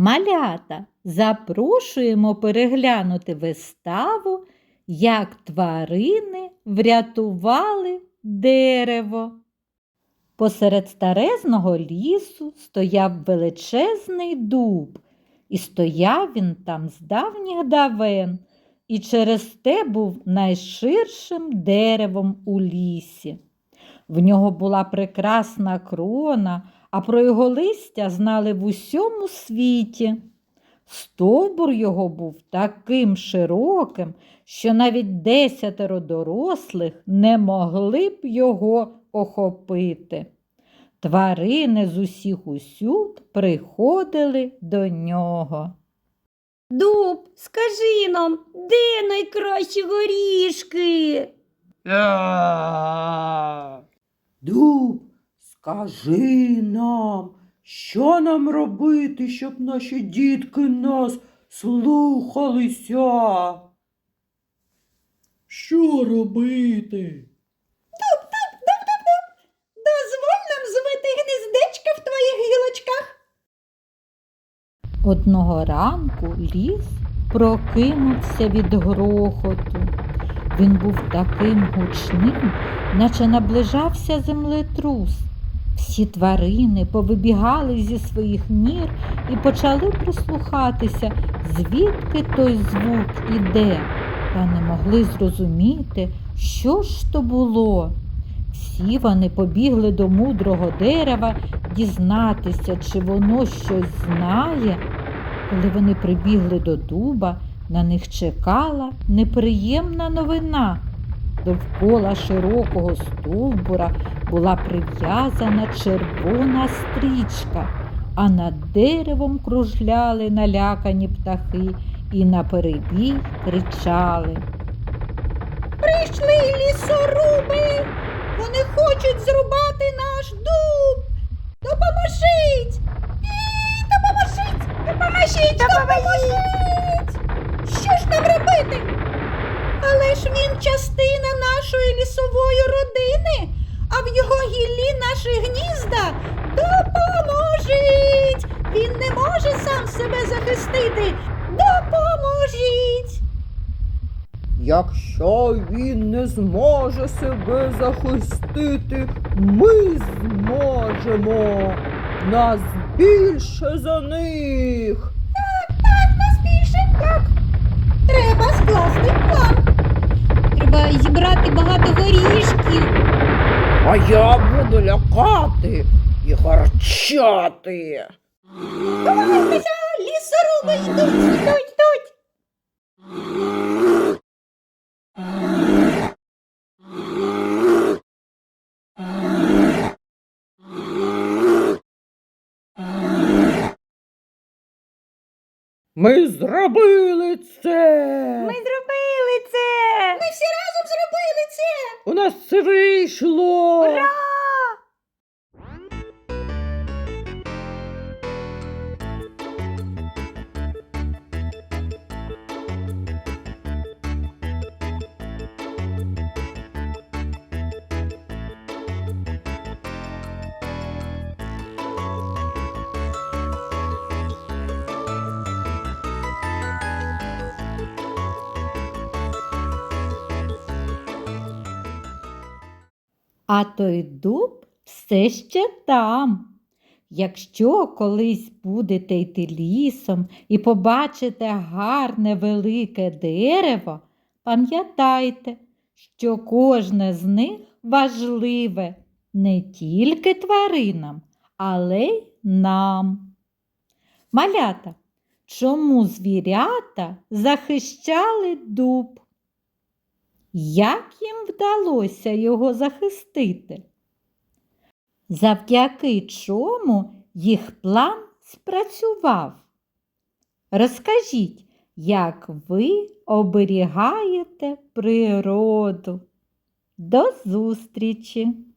Малята, запрошуємо переглянути виставу, як тварини врятували дерево. Посеред старезного лісу стояв величезний дуб, і стояв він там з давніх давен, і через те був найширшим деревом у лісі. В нього була прекрасна крона, а про його листя знали в усьому світі. Стовбур його був таким широким, що навіть десятеро дорослих не могли б його охопити. Тварини з усіх усюд приходили до нього. Дуб, скажи нам, де найкращі горішки? Дуб, скажи нам, що нам робити, щоб наші дітки нас слухалися? Що робити? Дозволь нам звити гнездечка в твоїх гілочках. Одного ранку ліс прокинувся від грохоту. Він був таким гучним, наче наближався землетрус. Всі тварини повибігали зі своїх нір і почали прислухатися, звідки той звук іде, та не могли зрозуміти, що ж то було. Всі вони побігли до мудрого дерева дізнатися, чи воно щось знає. Коли вони прибігли до дуба, на них чекала неприємна новина. Довкола широкого стовбура була прив'язана червона стрічка, а над деревом кружляли налякані птахи і наперебій кричали. Прийшли лісоруби. Вони хочуть зрубати Ж він частина нашої лісової родини, а в його гіллі наші гнізда. Допоможіть! Він не може сам себе захистити. Допоможіть! Якщо він не зможе себе захистити, ми зможемо. Нас більше за них. Зібрати багато горішків. А я буду лякати і гарчати. Ховайтеся, лісоруби йдуть, йдуть, йдуть. Ми зробили це. Ми зробили це. У нас це вийшло. Ура! А той дуб все ще там. Якщо колись будете йти лісом і побачите гарне велике дерево, пам'ятайте, що кожне з них важливе не тільки тваринам, але й нам. Малята, чому звірята захищали дуб? Як їм вдалося його захистити? Завдяки чому їх план спрацював? Розкажіть, як ви оберігаєте природу. До зустрічі!